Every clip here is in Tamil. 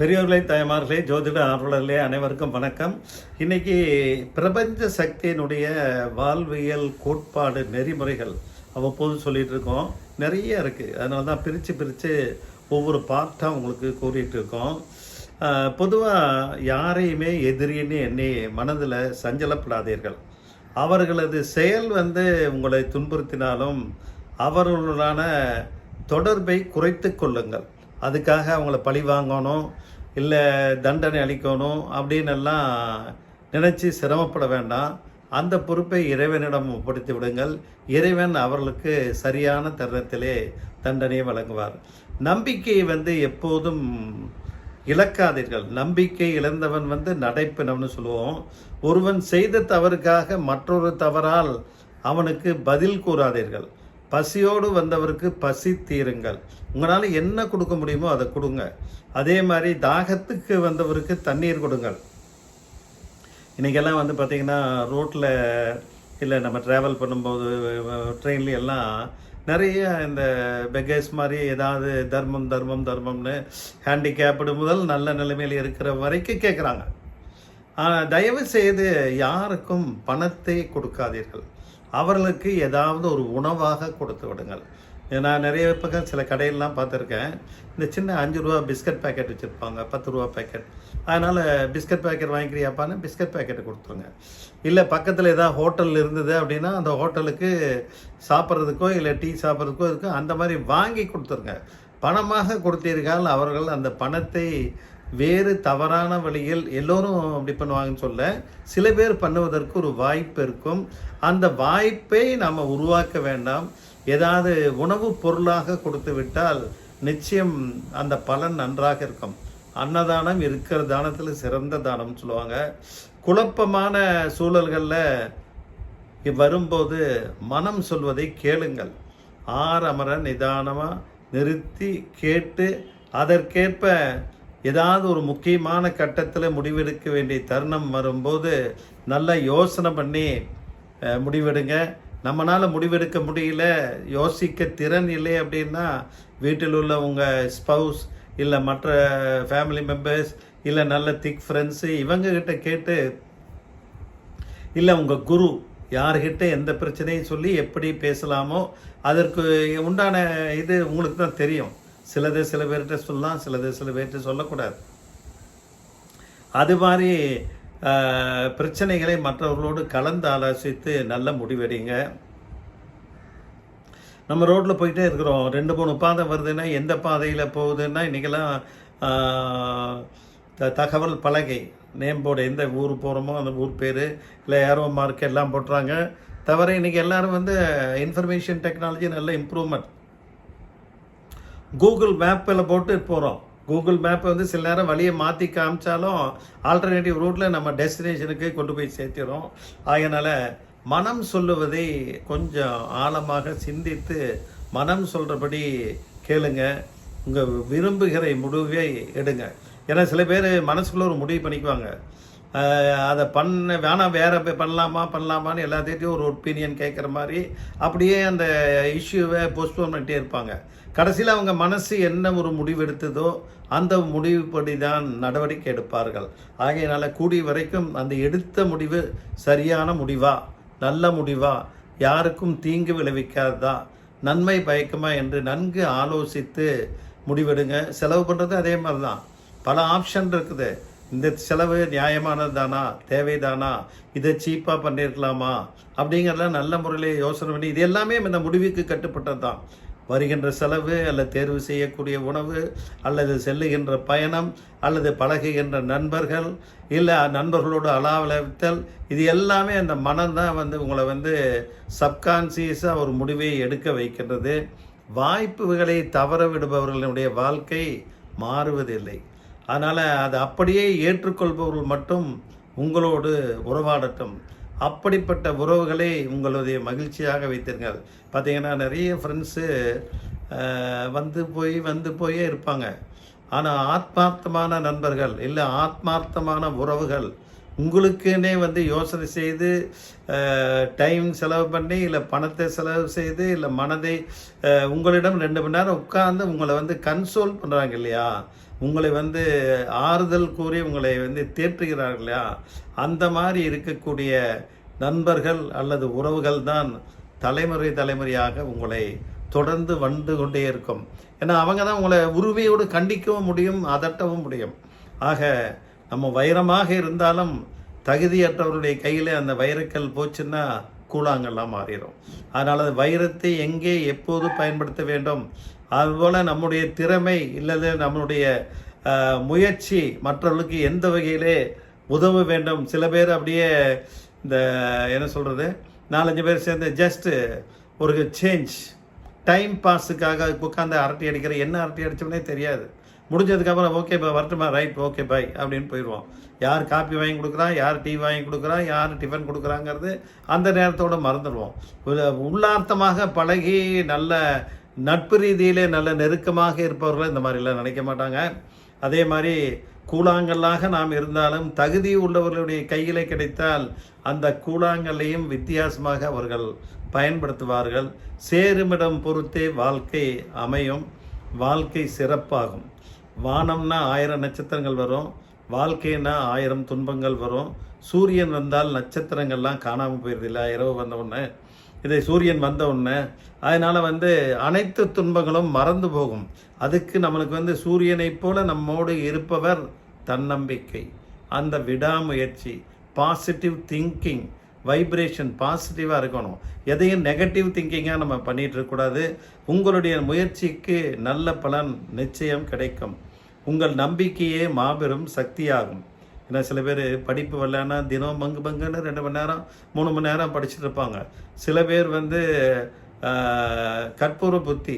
பெரியோர்களே தாய்மார்களே ஜோதிட ஆர்வலர்களே அனைவருக்கும் வணக்கம். இன்னைக்கு பிரபஞ்ச சக்தியினுடைய வாழ்வியல் கோட்பாடு நெறிமுறைகள் அவ்வப்போது சொல்லிகிட்டு இருக்கோம். நிறைய இருக்குது அதனால தான் பிரித்து பிரித்து ஒவ்வொரு பார்ட்டாக உங்களுக்கு கூறிகிட்டு இருக்கோம். பொதுவாக யாரையுமே எதிரின்னு எண்ணி மனதில் சஞ்சலப்படாதீர்கள். அவர்களது செயல் வந்து உங்களை துன்புறுத்தினாலும் அவர்களுடனான தொடர்பை குறைத்து கொள்ளுங்கள். அதுக்காக அவங்கள பழி வாங்கணும் இல்லை தண்டனை அளிக்கணும் அப்படின்னு எல்லாம் நினச்சி சிரமப்பட வேண்டாம். அந்த பொறுப்பை இறைவனிடம் ஒப்படைத்து விடுங்கள். இறைவன் அவர்களுக்கு சரியான தருணத்திலே தண்டனையை வழங்குவார். நம்பிக்கையை வந்து எப்போதும் இழக்காதீர்கள். நம்பிக்கை இழந்தவன் வந்து நடைப்பினம்னு சொல்லுவோம். ஒருவன் செய்த தவறுக்காக மற்றொரு தவறால் அவனுக்கு பதில் கூறாதீர்கள். பசியோடு வந்தவருக்கு பசி தீருங்கள். உங்களால் என்ன கொடுக்க முடியுமோ அதை கொடுங்க. அதே மாதிரி தாகத்துக்கு வந்தவருக்கு தண்ணீர் கொடுங்கள். இன்றைக்கெல்லாம் வந்து பார்த்திங்கன்னா ரோட்டில் இல்லை நம்ம ட்ராவல் பண்ணும்போது ட்ரெயின்ல எல்லாம் நிறைய இந்த பெகேஸ் மாதிரி ஏதாவது தர்மம் தர்மம் தர்மம்னு ஹேண்டிகேப்டு முதல் நல்ல நிலைமையில் இருக்கிற வரைக்கும் கேட்குறாங்க ஆனால் தயவு செய்து யாருக்கும் பணத்தை கொடுக்காதீர்கள். அவர்களுக்கு ஏதாவது ஒரு உணவாக கொடுத்து விடுங்கள். நான் நிறைய பக்கம் சில கடையெல்லாம் பார்த்துருக்கேன். இந்த சின்ன அஞ்சு ரூபா பிஸ்கட் பேக்கெட் வச்சுருப்பாங்க பத்து ரூபா பேக்கெட் அதனால் பிஸ்கட் பேக்கெட் வாங்கிக்கிறியாப்பான்னு பிஸ்கட் பேக்கெட்டை கொடுத்துருங்க. இல்லை பக்கத்தில் ஏதாவது ஹோட்டல் இருந்தது அப்படின்னா அந்த ஹோட்டலுக்கு சாப்பிட்றதுக்கோ இல்லை டீ சாப்பிட்றதுக்கோ இருக்கோ அந்த மாதிரி வாங்கி கொடுத்துருங்க. பணமாக கொடுத்தீர்கள் அவர்கள் அந்த பணத்தை வேறு தவறான வழியில் எல்லோரும் அப்படி பண்ணுவாங்கன்னு சொல்ல சில பேர் பண்ணுவதற்கு ஒரு வாய்ப்பு இருக்கும். அந்த வாய்ப்பை நாம் உருவாக்க வேண்டாம். ஏதாவது உணவுப் பொருளாக கொடுத்து விட்டால் நிச்சயம் அந்த பலன் நன்றாக இருக்கும். அன்னதானம் இருக்கிற தானத்தில் சிறந்த தானம்னு சொல்லுவாங்க. குழப்பமான சூழல்களில் வரும்போது மனம் சொல்வதை கேளுங்கள். ஆறமர நிதானமாக நிறுத்தி கேட்டு அதற்கேற்ப ஏதாவது ஒரு முக்கியமான கட்டத்தில் முடிவெடுக்க வேண்டிய தருணம் வரும்போது நல்லா யோசனை பண்ணி முடிவெடுங்க. நம்மளால் முடிவெடுக்க முடியல யோசிக்க திறன் இல்லை அப்படின்னா வீட்டில் உள்ள உங்கள் ஸ்பவுஸ் இல்லை மற்ற ஃபேமிலி மெம்பர்ஸ் இல்லை நல்ல திக் ஃப்ரெண்ட்ஸு இவங்ககிட்ட கேட்டு இல்லை உங்கள் குரு யார்கிட்ட எந்த பிரச்சனையும் சொல்லி எப்படி பேசலாமோ அதற்கு உண்டான இது உங்களுக்கு தான் தெரியும். சிலது சில பேர்கிட்ட சொல்லலாம் சிலது சில பேர்கிட்ட சொல்லக்கூடாது. அது மாதிரி பிரச்சனைகளை மற்றவர்களோடு கலந்து ஆலோசித்து நல்ல முடிவெடுங்க நம்ம ரோட்டில் போயிட்டே இருக்கிறோம். ரெண்டு மூணு பாதை வருதுன்னா எந்த பாதையில் போகுதுன்னா இன்றைக்கெல்லாம் த தகவல் பலகை. நேம் போர்டு எந்த ஊர் போகிறோமோ அந்த ஊர் பேர் இல்லை ஏரோ மார்க் எல்லாம் போட்டுறாங்க. தவிர இன்றைக்கி எல்லோரும் வந்து இன்ஃபர்மேஷன் டெக்னாலஜி நல்ல இம்ப்ரூவ்மெண்ட். கூகுள் மேப்பில் போட்டு போகிறோம் கூகுள் மேப் வந்து சில நேரம் வழியை மாற்றி காமிச்சாலும் ஆல்டர்னேட்டிவ் ரூட்டில் நம்ம டெஸ்டினேஷனுக்கு கொண்டு போய் சேர்த்திடும் அதனால் மனம் சொல்லுவதை கொஞ்சம் ஆழமாக சிந்தித்து மனம் சொல்கிறபடி கேளுங்க. உங்கள் விரும்புகிற முடிவை எடுங்க. ஏன்னா சில பேர் மனசுக்குள்ளே ஒரு முடிவு பண்ணிக்குவாங்க. அதை பண்ண வேணாம் வேற பண்ணலாமா பண்ணலாமான்னு எல்லாத்தையும் ஒரு ஒப்பீனியன் கேட்குற மாதிரி அப்படியே அந்த இஷ்யூவை போஸ்ட்போன் பண்ணிட்டே இருப்பாங்க. கடைசியில் அவங்க மனசு என்ன ஒரு முடிவு எடுத்ததோ அந்த முடிவுப்படி தான் நடவடிக்கை எடுப்பார்கள். ஆகையினால் கூடிய வரைக்கும் அந்த எடுத்த முடிவு சரியான முடிவா? நல்ல முடிவா? யாருக்கும் தீங்கு விளைவிக்காததா? நன்மை பயக்குமா என்று நன்கு ஆலோசித்து முடிவெடுங்க. செலவு பண்ணுறது அதே மாதிரி தான் பல ஆப்ஷன் இருக்குது. இந்த செலவு நியாயமானதுதானா? தேவைதானா? இதை சீப்பாக பண்ணியிருக்கலாமா அப்படிங்கிறதெல்லாம் நல்ல முறையில் யோசனை பண்ணி இது எல்லாமே இந்த முடிவுக்கு கட்டுப்பட்டது தான் வருகின்ற செலவு அல்லது தேர்வு செய்யக்கூடிய உணவு அல்லது செல்லுகின்ற பயணம் அல்லது பழகுகின்ற நண்பர்கள் இல்லை நண்பர்களோடு அலாவலத்தல் இது எல்லாமே அந்த மனம் தான் வந்து உங்களை வந்து சப்கான்சியஸாக ஒரு முடிவை எடுக்க வைக்கின்றது. வாய்ப்புகளை தவற விடுபவர்களுடைய வாழ்க்கை மாறுவதில்லை. அதனால் அதை அப்படியே ஏற்றுக்கொள்பவர்கள் மட்டும் உங்களோடு உறவாடட்டும். அப்படிப்பட்ட உறவுகளை உங்களுடைய மகிழ்ச்சியாக வைத்திருங்கள். பார்த்தீங்கன்னா நிறைய ஃப்ரெண்ட்ஸு வந்து போய் வந்து போயே இருப்பாங்க. ஆனால் ஆத்மார்த்தமான நண்பர்கள் இல்லை ஆத்மார்த்தமான உறவுகள் உங்களுக்குன்னே வந்து யோசனை செய்து டைம் செலவு பண்ணி இல்லை பணத்தை செலவு செய்து இல்லை மனதை உங்களிடம் ரெண்டு மணி நேரம் உட்கார்ந்து உங்களை வந்து கன்சோல் பண்ணுறாங்க இல்லையா? உங்களை வந்து ஆறுதல் கூறி உங்களை வந்து தேற்றுகிறார்கள்? இல்லையா அந்த மாதிரி இருக்கக்கூடிய நண்பர்கள் அல்லது உறவுகள் தான் தலைமுறை தலைமுறையாக உங்களை தொடர்ந்து வந்து கொண்டே இருக்கும். ஏன்னா அவங்க தான் உங்களை உரிமையோடு கண்டிக்கவும் முடியும் அதட்டவும் முடியும். ஆக நம்ம வைரமாக இருந்தாலும் தகுதியற்றவருடைய கையில் அந்த வைரக்கல் போச்சுன்னா கூழாங்கல்லாம் மாறிடும் அதனால் வைரத்தை எங்கே எப்போது பயன்படுத்த வேண்டும்? அதுபோல் நம்முடைய திறமை இல்லது நம்மளுடைய முயற்சி மற்றவர்களுக்கு எந்த வகையிலே உதவ வேண்டும்? சில பேர் அப்படியே இந்த என்ன சொல்கிறது நாலஞ்சு பேர் சேர்ந்து ஜஸ்ட்டு ஒரு சேஞ்ச் டைம் பாஸுக்காக உட்காந்து அரட்டை அடிக்கிற என்ன அரட்டை அடித்தோம்னே தெரியாது. முடிஞ்சதுக்கப்புறம் ஓகே பா வரட்டுமா? ரைட் ஓகே பை அப்படின்னு போயிடுவோம். யார் காப்பி வாங்கி கொடுக்குறா? யார் டீ வாங்கி கொடுக்குறா? யார் டிஃபன் கொடுக்குறாங்கிறது அந்த நேரத்தோட மறந்துடுவோம். உள்ளார்த்தமாக பழகி நல்ல நட்பு ரீதியிலே நல்ல நெருக்கமாக இருப்பவர்கள் இந்த மாதிரிலாம் நினைக்க மாட்டாங்க. அதே மாதிரி கூழாங்கல்லாக நாம் இருந்தாலும் தகுதி உள்ளவர்களுடைய கையிலே கிடைத்தால் அந்த கூழாங்கல்லையும் வித்தியாசமாக அவர்கள் பயன்படுத்துவார்கள். சேருமிடம் பொறுத்தே வாழ்க்கை அமையும். வாழ்க்கை சிறப்பாகும். வானம்னா ஆயிரம் நட்சத்திரங்கள் வரும். வாழ்க்கைன்னா ஆயிரம் துன்பங்கள் வரும். சூரியன் வந்தால் நட்சத்திரங்கள்லாம் காணாமல் போயிடுதில்ல இரவு வந்த உடனே. இதை சூரியன் வந்த உடனே அதனால் வந்து அனைத்து துன்பங்களும் மறந்து போகும். அதுக்கு நம்மளுக்கு வந்து சூரியனைப் போல நம்மோடு இருப்பவர் தன்னம்பிக்கை அந்த விடாமுயற்சி பாசிட்டிவ் திங்கிங் வைப்ரேஷன் பாசிட்டிவாக இருக்கணும். எதையும் நெகட்டிவ் திங்கிங்காக நம்ம பண்ணிட்டு இருக்கக்கூடாது உங்களுடைய முயற்சிக்கு நல்ல பலன் நிச்சயம் கிடைக்கும். உங்கள் நம்பிக்கையே மாபெரும் சக்தியாகும். ஏன்னா சில பேர் படிப்பு வரலன்னா தினம் பங்கு பங்குன்னு ரெண்டு மணி நேரம் மூணு மணி நேரம் படிச்சுட்டு இருப்பாங்க. சில பேர் வந்து கற்பூர புத்தி.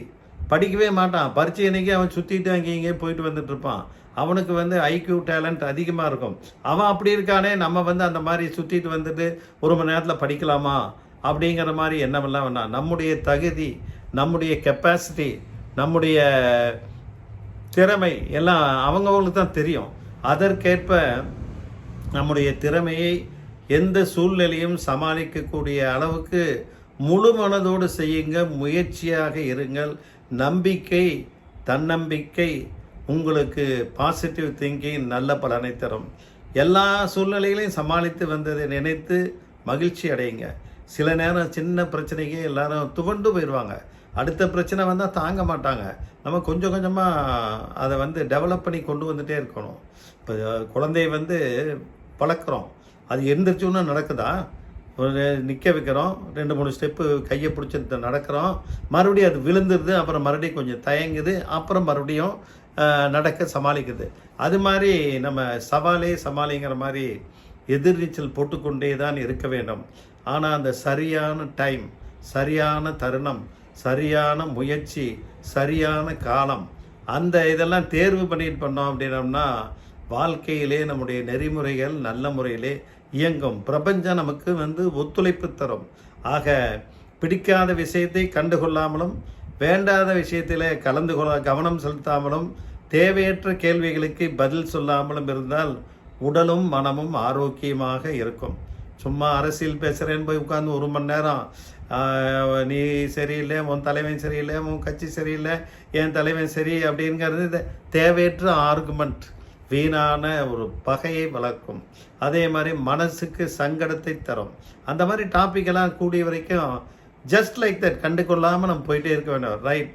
படிக்கவே மாட்டான். பரீட்சை அன்னைக்கு அவன் சுற்றிட்டு அங்கே இங்கே போயிட்டு வந்துட்டு இருப்பான். அவனுக்கு வந்து ஐக்யூ டேலண்ட் அதிகமாக இருக்கும். அவன் அப்படி இருக்கானே நம்ம வந்து அந்த மாதிரி சுற்றிட்டு வந்துட்டு ஒரு மணி நேரத்தில் படிக்கலாமா? அப்படிங்கிற மாதிரி என்னவெல்லாம் வேணாம் நம்முடைய தகுதி நம்முடைய கெப்பாசிட்டி நம்முடைய திறமை எல்லாம் அவங்கவுங்களுக்கு தான் தெரியும். அதற்கேற்ப நம்முடைய திறமையை எந்த சூழ்நிலையும் சமாளிக்கக்கூடிய அளவுக்கு முழு மனதோடு செய்யுங்க முயற்சியாக இருங்கள். நம்பிக்கை தன்னம்பிக்கை உங்களுக்கு பாசிட்டிவ் திங்கிங் நல்ல பலனை தரும். எல்லா சூழ்நிலைகளையும் சமாளித்து வந்ததை நினைத்து மகிழ்ச்சி அடையுங்க. சில நேரம் சின்ன பிரச்சனைக்கு எல்லாரும் துவண்டு போயிடுவாங்க அடுத்த பிரச்சனை வந்தால் தாங்க மாட்டாங்க. நம்ம கொஞ்சம் கொஞ்சமாக அதை வந்து டெவலப் பண்ணி கொண்டு வந்துகிட்டே இருக்கணும். இப்போ குழந்தை வந்து பழக்கிறோம். அது எந்திரிச்சோன்னு நடக்குதா? ஒரு நிற்க வைக்கிறோம். ரெண்டு மூணு ஸ்டெப்பு கையை பிடிச்சி நடக்கிறோம். மறுபடியும் அது விழுந்துருது அப்புறம் மறுபடியும் கொஞ்சம் தயங்குது அப்புறம் மறுபடியும் நடக்க சமாளிக்குது. அது மாதிரி நம்ம சவாலே சமாளிங்கிற மாதிரி எதிர்நீச்சல் போட்டுக்கொண்டே தான் இருக்க வேண்டும். ஆனால் அந்த சரியான டைம் சரியான தருணம் சரியான முயற்சி சரியான காலம் அந்த இதெல்லாம் தேர்வு பண்ணிட்டு பண்ணோம் அப்படின்னம்னா வாழ்க்கையிலே நம்முடைய நெறிமுறைகள் நல்ல முறையிலே இயங்கும். பிரபஞ்சம் நமக்கு வந்து ஒத்துழைப்பு தரும். ஆக பிடிக்காத விஷயத்தை கண்டுகொள்ளாமலும் வேண்டாத விஷயத்தில் கலந்து கொள்ள கவனம் செலுத்தாமலும் தேவையற்ற கேள்விகளுக்கு பதில் சொல்லாமலும் இருந்தால் உடலும் மனமும் ஆரோக்கியமாக இருக்கும். சும்மா அரசியல் பேசுகிறேன்னு போய் உட்காந்து ஒரு மணி நேரம் நீ சரியில்லை உன் தலைவன் சரியில்லை உன் கட்சி சரியில்லை என் தலைவன் சரி அப்படிங்கிறது தேவையற்ற ஆர்குமெண்ட் வீணான ஒரு பகையை வளர்க்கும். அதே மாதிரி மனசுக்கு சங்கடத்தை தரும். அந்த மாதிரி டாபிக்கெல்லாம் கூடிய வரைக்கும் ஜஸ்ட் லைக் தட் கண்டு கொள்ளாமல் நம்ம போயிட்டே இருக்க வேண்டும். ரைட்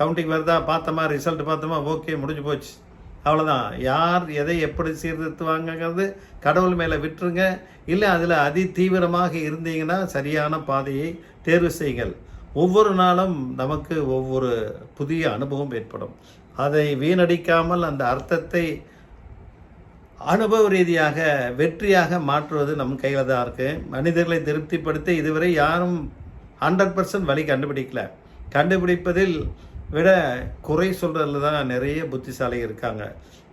கவுண்டிங் வருதா? பார்த்தோமா? ரிசல்ட் பார்த்தோமா? ஓகே முடிஞ்சு போச்சு. அவ்வளோதான் யார் எதை எப்படி சீர்திருத்துவாங்கங்கிறது கடவுள் மேலே விட்டுருங்க. இல்லை அதில் அதி தீவிரமாக இருந்தீங்கன்னா சரியான பாதையை தேர்வு செய்யுங்கள். ஒவ்வொரு நாளும் நமக்கு ஒவ்வொரு புதிய அனுபவம் ஏற்படும். அதை வீணடிக்காமல் அந்த அர்த்தத்தை அனுபவ ரீதியாக வெற்றியாக மாற்றுவது நம் கையில் தான் இருக்குது மனிதர்களை திருப்திப்படுத்த இதுவரை யாரும் ஹண்ட்ரட் பர்சன்ட் வழி கண்டுபிடிக்கல. கண்டுபிடிப்பதில் விட குறை சொல்கிறதுல தான் நிறைய புத்திசாலி இருக்காங்க.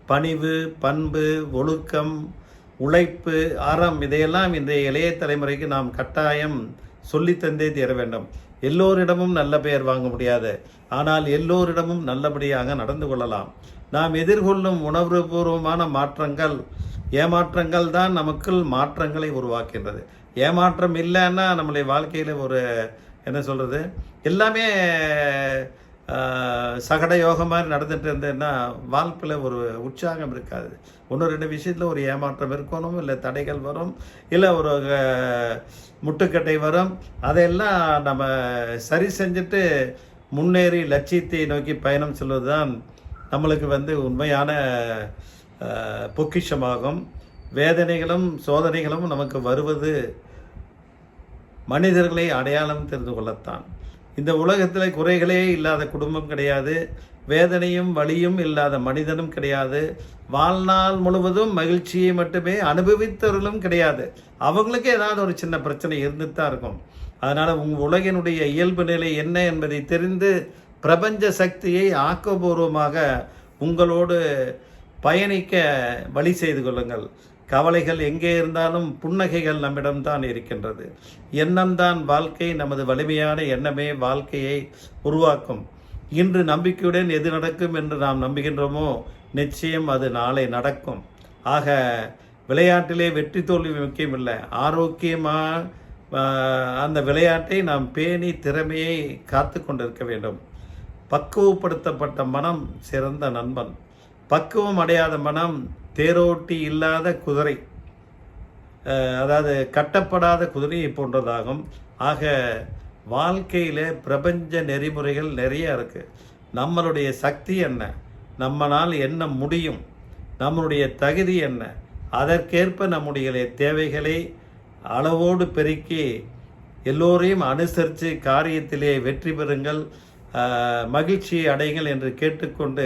பணிவு பண்பு ஒழுக்கம் உழைப்பு அறம் இதையெல்லாம் இன்றைய இளைய தலைமுறைக்கு நாம் கட்டாயம் சொல்லித்தந்தே தீர வேண்டும். எல்லோரிடமும் நல்ல பெயர் வாங்க முடியாது. ஆனால் எல்லோரிடமும் நல்லபடியாக நடந்து கொள்ளலாம். நாம் எதிர்கொள்ளும் உணர்வுபூர்வமான மாற்றங்கள் ஏமாற்றங்கள் தான் நமக்குள் மாற்றங்களை உருவாக்கின்றது ஏமாற்றம் இல்லைன்னா நம்மளுடைய வாழ்க்கையில் ஒரு என்ன சொல்கிறது எல்லாமே சகட யோகம் மாதிரி நடந்துட்டு இருந்தேன்னா வாழ்க்கையில் ஒரு உற்சாகம் இருக்காது. ஒன்று ரெண்டு விஷயத்தில் ஒரு ஏமாற்றம் இருக்கணும் இல்லை தடைகள் வரும் இல்லை ஒரு முட்டுக்கட்டை வரும். அதையெல்லாம் நம்ம சரி செஞ்சுட்டு முன்னேறி லட்சியத்தை நோக்கி பயணம் செல்வது தான் நம்மளுக்கு வந்து உண்மையான பொக்கிஷமாகும். வேதனைகளும் சோதனைகளும் நமக்கு வருவது மனிதர்களை அடையாளம் தெரிந்து கொள்ளத்தான். இந்த உலகத்தில் குறைகளே இல்லாத குடும்பம் கிடையாது. வேதனையும் வலியும் இல்லாத மனிதனும் கிடையாது. வாழ்நாள் முழுவதும் மகிழ்ச்சியை மட்டுமே அனுபவித்தவர்களும் கிடையாது. அவங்களுக்கு ஏதாவது ஒரு சின்ன பிரச்சனை இருந்துட்டு தான் இருக்கும். அதனால் உங்கள் உலகினுடைய இயல்பு நிலை என்ன என்பதை தெரிந்து பிரபஞ்ச சக்தியை ஆக்கப்பூர்வமாக உங்களோடு பயணிக்க வழி செய்து கொள்ளுங்கள். கவலைகள் எங்கே இருந்தாலும் புன்னகைகள் நம்மிடம்தான் இருக்கின்றது. எண்ணம்தான் வாழ்க்கை நமது வலிமையான எண்ணமே வாழ்க்கையை உருவாக்கும். இன்று நம்பிக்கையுடன் எது நடக்கும் என்று நாம் நம்புகின்றோமோ நிச்சயம் அது நாளை நடக்கும். ஆக விளையாட்டிலே வெற்றி தோல்வி முக்கியமில்லை. ஆரோக்கியமாக அந்த விளையாட்டை நாம் பேணி திறமையை காத்து கொண்டிருக்க வேண்டும். பக்குவப்படுத்தப்பட்ட மனம் சிறந்த நண்பன். பக்குவம் அடையாத மனம் தேரோட்டி இல்லாத குதிரை அதாவது கட்டப்படாத குதிரையை போன்றதாகும். ஆக வாழ்க்கையில் பிரபஞ்ச நெறிமுறைகள் நிறைய இருக்குது நம்மளுடைய சக்தி என்ன? நம்மளால் என்ன முடியும்? நம்மளுடைய தகுதி என்ன? அதற்கேற்ப நம்முடைய தேவைகளை அளவோடு பெருக்கி எல்லோரையும் அனுசரித்து காரியத்திலே வெற்றி பெறுங்கள். மகிழ்ச்சியை அடையுங்கள் என்று கேட்டுக்கொண்டு